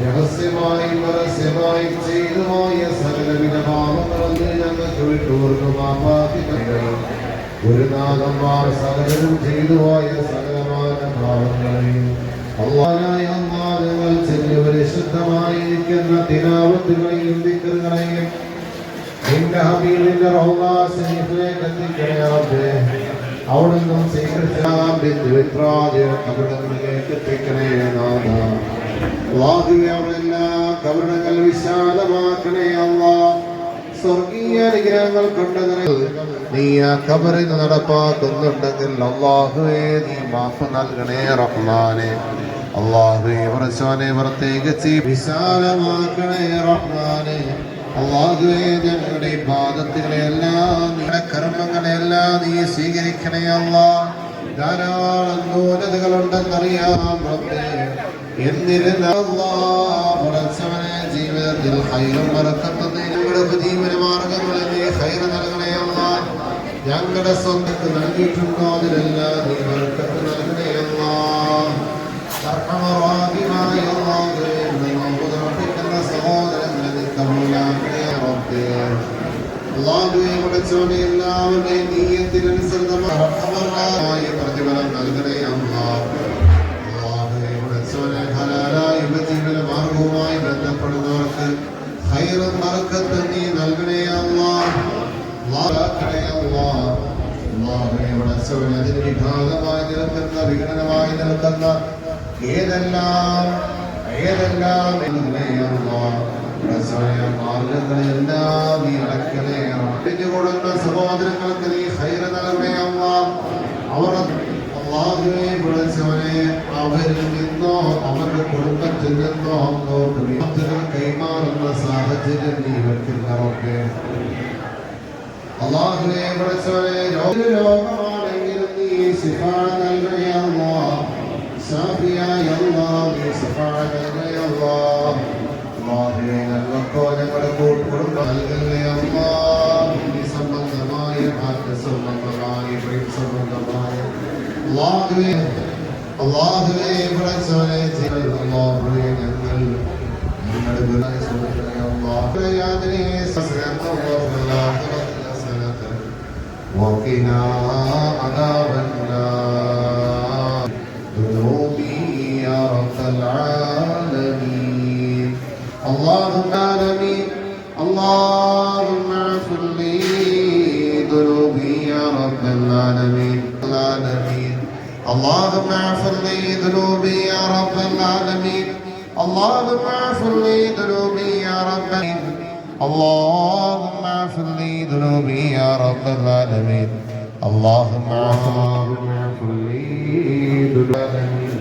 രഹസ്യമായി പരസ്യമായി ചെയ്തുമായ സകലവിധ പാപങ്ങളെ ഞങ്ങൾക്ക് വിട്ടുകൊടുക്കും പാപാതികൾ ഗുരുനാഥന്മാർ സകലരും ചെയ്തുപോയ സകലമായ ഭാവങ്ങളെയും അള്ളാനായ അന്നാദങ്ങൾ ചെല്ലു പരിശുദ്ധമായിരിക്കുന്ന തിനാവത്തുകളെയും ദിക്കറുകളെയും നിന്റെ ഹബീബിന്റെ റൗളാ ശരീഫിലേക്ക് എത്തിക്കണേ അവിടുന്ന് സ്വീകരിച്ചാൽ കപടങ്ങളിലേക്ക് എത്തിക്കണേ നാഥ. വാഹുവെ അവിടെ എല്ലാ കപടങ്ങൾ വിശാലമാക്കണേ അള്ളാ. സ്വർഗീയ അനുഗ്രഹങ്ങൾ കൊണ്ട് നീ ആ കബറിൽ നടപ്പാക്കുന്നുണ്ടെങ്കിൽ അള്ളാഹുവേ നീ മാഫ് നൽകണേ റഹ്മാനെ. അള്ളാഹുവേ പ്രസവനെ പ്രത്യേകിച്ച് വിശാലമാക്കണേ റഹ്മാനെ. അള്ളാഹുവേ ഞങ്ങളുടെ ബാധത്തുകളെല്ലാം നിങ്ങളുടെ കർമ്മങ്ങളെല്ലാം നീ സ്വീകരിക്കണേ അല്ലാ ധാരാളം ന്യൂനതകളുണ്ടെന്നറിയാം റബ്ബേ. എന്നിരുന്നവനെ ജീവിതത്തിൽ ഹൈറും മറക്കുന്നത് ഞങ്ങളുടെ ഉപജീവനമാർഗങ്ങളിൽ നീ ഹൈറ നൽകണേ അമ്മ ഞങ്ങളുടെ സ്വന്തക്ക് നൽകിയിട്ടുണ്ടോ അതിലെല്ലാം നീ മറക്കത്ത് നൽകണേ അമ്മ നീ എല്ലാവരുടെയും നീയത്തിനനുസൃതമായ പടച്ചവനെ അതിന് വിഭാഗമായി നിൽക്കുന്ന വിഘടനമായി നിൽക്കുന്ന ഏതെല്ലാം ഏതെല്ലാം മാർഗങ്ങളെല്ലാം നീ അടക്കണേ. കൊടുക്കുന്ന സഹോദരങ്ങൾക്ക് നീ ഖൈർ നൽകണേ അല്ലാഹ്. അവർ അള്ളാഹുവെ അവരിൽ നിന്നോ അവരുടെ കുടുംബത്തിൽ നിന്നോ അങ്ങോട്ട് വിപത്തുകൾ കൈമാറുന്ന സാഹചര്യം നീ വെക്കുന്നവർക്ക് അള്ളാഹുവെ വിളിച്ചവനെ രോഗ രോഗമാണെങ്കിലും നീ ശിഫ നൽകണേ അല്ലാഹ്. ശാഫിയായ അല്ലാഹ് നീ ശിഫ നൽകണേ അല്ലാഹ്. അള്ളാഹുവെ ഞങ്ങൾക്കോ ഞങ്ങളുടെ കൂട്ടുകുടുംബം നൽകണേ അല്ലാഹ്. ഭൂമി സംബന്ധമായ ഭാഗ്യ സംബന്ധമായ പ്രേം സംബന്ധമായ അള്ളാഹുവേ അള്ളാഹുവേ വിളിച്ചവനെ ചെയ്യൽ അള്ളാഹുവേ ഞങ്ങൾ ഞങ്ങളുടെ ഗുണായ സുഹൃത്തുക്കളെ അള്ളാഹുവേ യാതനയെ وقنا عذاب النار اغفر لي ذنوبي يا رب العالمين العالمين اللهم اغفر لي ذنوبي يا رب العالمين اللهم اغفر لي ذنوبي يا رب اللهم اغفر لي ذنوبي يا رب العالمين اللهم اغفر لي ذنوبي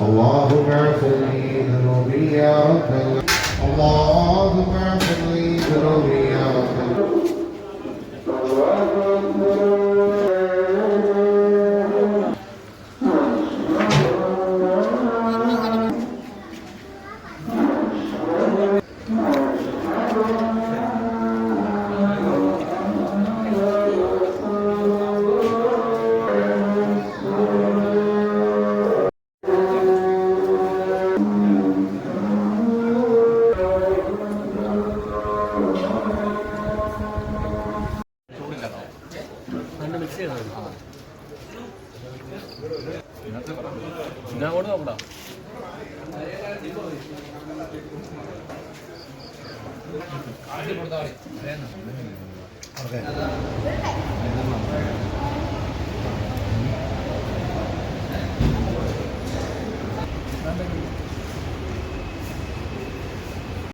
اللهم اغفر لي ذنوبي يا رب العالمين اللهم اغفر لي ذنوبي يا رب മിക്സ് ചെയ്യണം ഞാൻ അങ്ങോട്ട് നോക്കടാ. ഓക്കെ